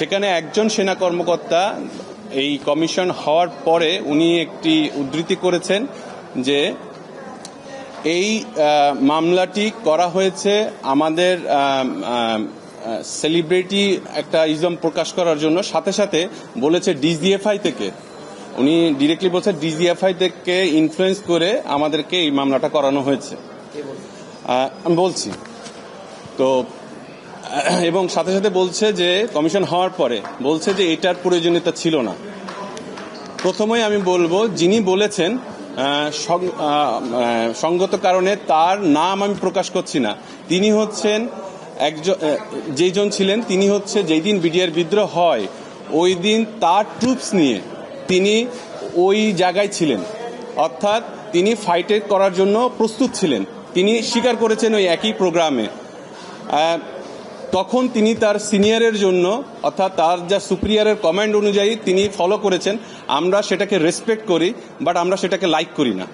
সেখানে একজন সেনা কর্মকর্তা এই কমিশন হওয়ার পরে উনি একটি উদ্ধৃতি করেছেন যে এই মামলাটি করা হয়েছে আমাদের সেলিব্রিটি একটা ইজম প্রকাশ করার জন্য। সাথে সাথে বলেছে ডিজিএফআই থেকে। উনি ডিরেক্টলি বলছে ডিজিএফআই থেকে ইনফ্লুয়েন্স করে আমাদেরকে এই মামলাটা করানো হয়েছে। আমি বলছি। তো এবং সাথে সাথে বলছে যে কমিশন হওয়ার পরে বলছে যে এটার প্রয়োজনীয়তা ছিল না। প্রথমেই আমি বলব যিনি বলেছেন সঙ্গত কারণে তার নাম আমি প্রকাশ করছি না। তিনি হচ্ছেন একজন আহ, যেইজন ছিলেন তিনি হচ্ছে যেই দিন বিডিআর বিদ্রোহ হয় ওই দিন তার ট্রুপস নিয়ে তিনি ওই জায়গায় ছিলেন। অর্থাৎ তিনি ফাইটে করার জন্য প্রস্তুত ছিলেন। তিনি স্বীকার করেছেন ওই একই প্রোগ্রামে তখন তিনি তার সিনিয়রের জন্য অর্থাৎ তার যা সুপ্রিয়ারের কমান্ড অনুযায়ী তিনি ফলো করেছেন আমরা সেটাকে রেসপেক্ট করি বাট আমরা সেটাকে লাইক করি না।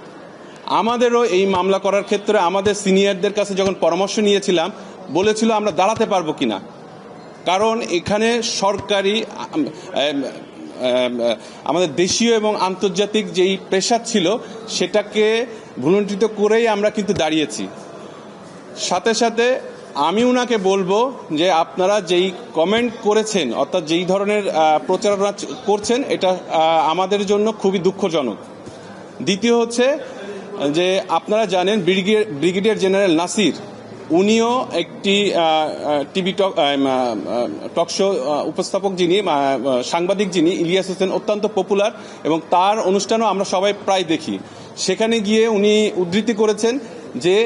আমাদেরও এই মামলা করার ক্ষেত্রে আমাদের সিনিয়রদের কাছে যখন পরামর্শ নিয়েছিলাম বলেছিল আমরা দাঁড়াতে পারব কিনা। কারণ এখানে সরকারি আম, আম, আম, আমাদের দেশীয় এবং আন্তর্জাতিক যেই পেশা ছিল সেটাকে ভুলণ্ঠিত করেই আমরা কিন্তু দাঁড়িয়েছি। সাথে সাথে আমি উনাকে বলব যে আপনারা যেই কমেন্ট করেছেন, অর্থাৎ যেই ধরনের প্রচারণা করছেন, এটা আমাদের জন্য খুবই দুঃখজনক। দ্বিতীয় হচ্ছে যে আপনারা জানেন ব্রিগেডিয়ার ব্রিগেডিয়ার জেনারেল নাসির, উনিও একটি টিভি টক শো উপস্থাপক যিনি সাংবাদিক যিনি, ইলিয়াস হোসেন অত্যন্ত পপুলার এবং তার অনুষ্ঠানও আমরা সবাই প্রায় দেখি। সেখানে গিয়ে উনি উদ্ধৃতি করেছেন যে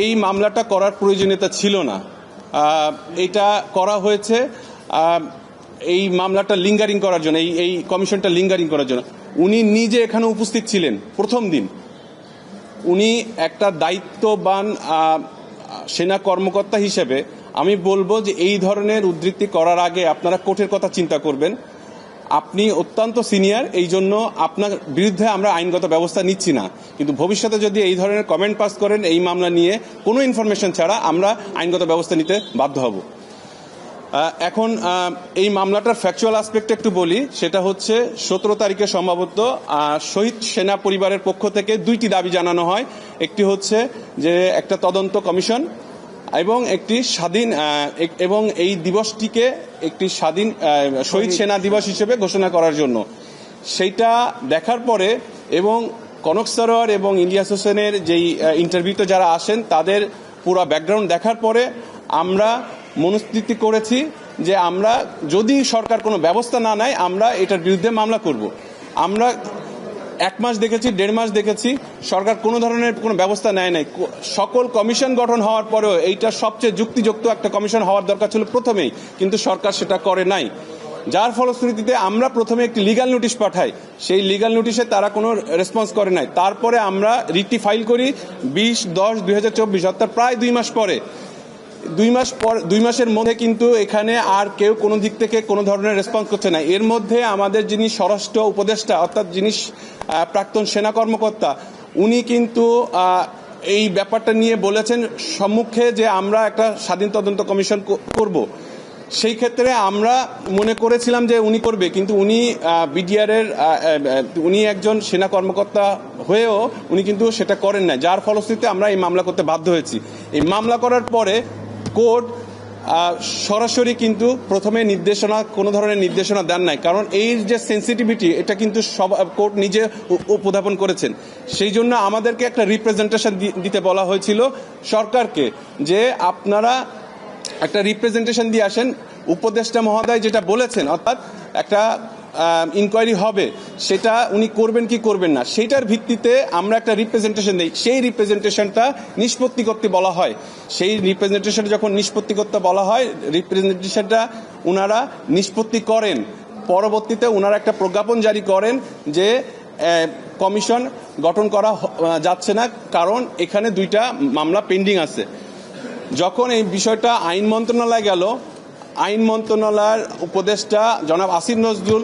এই মামলাটা করার প্রয়োজনীয়তা ছিল না। এটা করা হয়েছে এই মামলাটা লিঙ্গারিং করার জন্য, এই এই কমিশনটা লিঙ্গারিং করার জন্য। উনি নিজে এখানে উপস্থিত ছিলেন প্রথম দিন। উনি একটা দায়িত্ববান সেনা কর্মকর্তা হিসেবে আমি বলব যে এই ধরনের উদ্ধৃতি করার আগে আপনারা কোর্টের কথা চিন্তা করবেন। আপনি অত্যন্ত সিনিয়র, এই জন্য আপনার বিরুদ্ধে আমরা আইনগত ব্যবস্থা নিচ্ছি না। কিন্তু ভবিষ্যতে যদি এই ধরনের কমেন্ট পাস করেন এই মামলা নিয়ে, কোনো ইনফরমেশন ছাড়া আমরা আইনগত ব্যবস্থা নিতে বাধ্য হব। এখন এই মামলাটার ফ্যাকচুয়াল আসপেক্ট একটু বলি। সেটা হচ্ছে, সতেরো তারিখে সম্ভবত শহীদ সেনা পরিবারের পক্ষ থেকে দুইটি দাবি জানানো হয়। একটি হচ্ছে যে, একটা তদন্ত কমিশন এবং একটি স্বাধীন এবং এই দিবসটিকে একটি স্বাধীন শহীদ সেনা দিবস হিসেবে ঘোষণা করার জন্য। সেইটা দেখার পরে এবং কনক সরোয়ার এবং ইলিয়াস হোসেনের যেই ইন্টারভিউতে যারা আসেন তাদের পুরো ব্যাকগ্রাউন্ড দেখার পরে আমরা মনস্থিতি করেছি যে আমরা যদি সরকার কোনো ব্যবস্থা না নেয় আমরা এটার বিরুদ্ধে মামলা করব। আমরা এক মাস দেখেছি, দেড় মাস দেখেছি, সরকার কোনো ধরনের কোনো ব্যবস্থা নেয় নাই। সকল কমিশন গঠন হওয়ার পরেও এইটা সবচেয়ে যুক্তিযুক্ত একটা কমিশন হওয়ার দরকার ছিল প্রথমেই, কিন্তু সরকার সেটা করে নাই। যার ফলশ্রুতিতে আমরা প্রথমে একটি লিগাল নোটিশ পাঠাই, সেই লিগাল নোটিশে তারা কোনো রেসপন্স করে নাই। তারপরে আমরা রিটটি ফাইল করি, বিশ দশ দুই অর্থাৎ প্রায় দুই মাস পরে। দুই মাস পর দুই মাসের মধ্যে কিন্তু এখানে আর কেউ কোনো দিক থেকে কোনো ধরনের রেসপন্স করছে না এর মধ্যে আমাদের যিনি স্বরাষ্ট্র উপদেষ্টা অর্থাৎ যিনি প্রাক্তন সেনা কর্মকর্তা উনি কিন্তু এই ব্যাপারটা নিয়ে বলেছেন সম্মুখে যে আমরা একটা স্বাধীন তদন্ত কমিশন করব। সেই ক্ষেত্রে আমরা মনে করেছিলাম যে উনি করবে কিন্তু উনি বিডিআর এর আহ, আহ, উনি একজন সেনা কর্মকর্তা হয়েও উনি কিন্তু সেটা করেন না যার ফলশ্রুতিতে আমরা এই মামলা করতে বাধ্য হয়েছি। এই মামলা করার পরে কোর্ট সরাসরি কিন্তু প্রথমে নির্দেশনা, কোনো ধরনের নির্দেশনা দেন নাই। কারণ এই যে সেন্সিটিভিটি এটা কিন্তু সব কোর্ট নিজে উপ- উপস্থাপন করেছেন। সেই জন্য আমাদেরকে একটা রিপ্রেজেন্টেশন দিতে বলা হয়েছিল সরকারকে যে আপনারা একটা রিপ্রেজেন্টেশন দিয়ে আসেন। উপদেষ্টা মহোদয় যেটা বলেছেন, অর্থাৎ একটা ইনকোয়ারি হবে, সেটা উনি করবেন কি করবেন না, সেটার ভিত্তিতে আমরা একটা রিপ্রেজেন্টেশন দিই। সেই রিপ্রেজেন্টেশনটা নিষ্পত্তি করতে বলা হয়। সেই রিপ্রেজেন্টেশন যখন নিষ্পত্তি করতে বলা হয় রিপ্রেজেন্টেশনটা ওনারা নিষ্পত্তি করেন। পরবর্তীতে ওনারা একটা প্রজ্ঞাপন জারি করেন যে কমিশন গঠন করা যাচ্ছে না, কারণ এখানে দুইটা মামলা পেন্ডিং আছে। যখন এই বিষয়টা আইন মন্ত্রণালয়ে গেল, আইন মন্ত্রণালয়ের উপদেষ্টা জনাব আসিফ নজরুল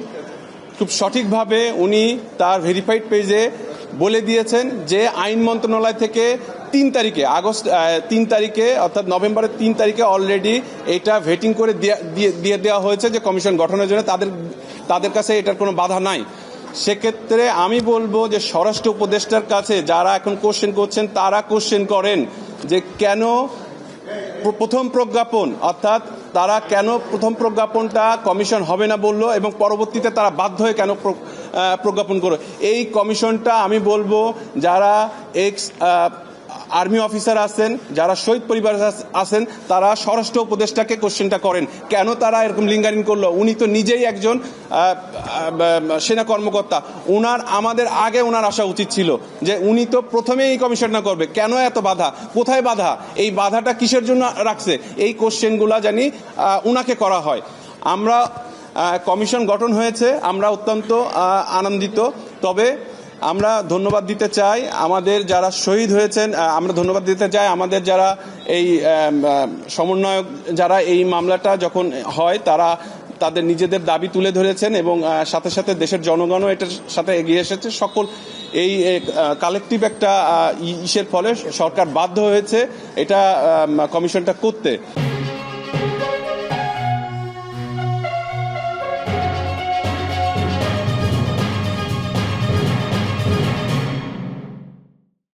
খুব সঠিকভাবে উনি তার ভেরিফাইড পেজে বলে দিয়েছেন যে আইন মন্ত্রণালয় থেকে তিন তারিখে, আগস্ট তিন তারিখে, অর্থাৎ নভেম্বরের তিন তারিখে অলরেডি এটা ভেটিং করে দেয়া- দেওয়া হয়েছে যে কমিশন গঠনের জন্য তাদের তাদের কাছে এটার কোনো বাধা নাই। সেক্ষেত্রে আমি বলব যে স্বরাষ্ট্র উপদেষ্টার কাছে যারা এখন কোশ্চেন করছেন, তারা কোশ্চেন করেন যে কেন প্র- প্রথম প্রজ্ঞাপন, অর্থাৎ তারা কেন প্রথম প্রজ্ঞাপনটা কমিশন হবে না বলল এবং পরবর্তীতে তারা বাধ্য হয়ে কেন প্র- প্রজ্ঞাপন করো এই কমিশনটা আমি বলব যারা এক্স আর্মি অফিসার আছেন, যারা শহীদ পরিবার আছেন, তারা স্বরাষ্ট্র উপদেষ্টাকে কোশ্চেনটা করেন। কেন তারা এরকম লিঙ্গারিং করল? উনি তো নিজেই একজন সেনা কর্মকর্তা। উনার, আমাদের আগে ওনার আসা উচিত ছিল যে উনি তো প্রথমে এই কমিশনটা করবে। কেন এত বাধা? কোথায় বাধা? এই বাধাটা কিসের জন্য রাখছে? এই কোশ্চেনগুলা জানি উনাকে করা হয়। আমরা কমিশন গঠন হয়েছে, আমরা অত্যন্ত আনন্দিত। তবে আমরা ধন্যবাদ দিতে চাই আমাদের যারা শহীদ হয়েছেন আমরা ধন্যবাদ দিতে চাই আমাদের যারা এই সমন্বয়ক যারা এই মামলাটা যখন হয়, তারা তাদের নিজেদের দাবি তুলে ধরেছেন এবং সাথে সাথে দেশের জনগণও এটার সাথে এগিয়ে এসেছে। সকল এই কালেকটিভ একটা ইসের ফলে সরকার বাধ্য হয়েছে এটা কমিশনটা করতে।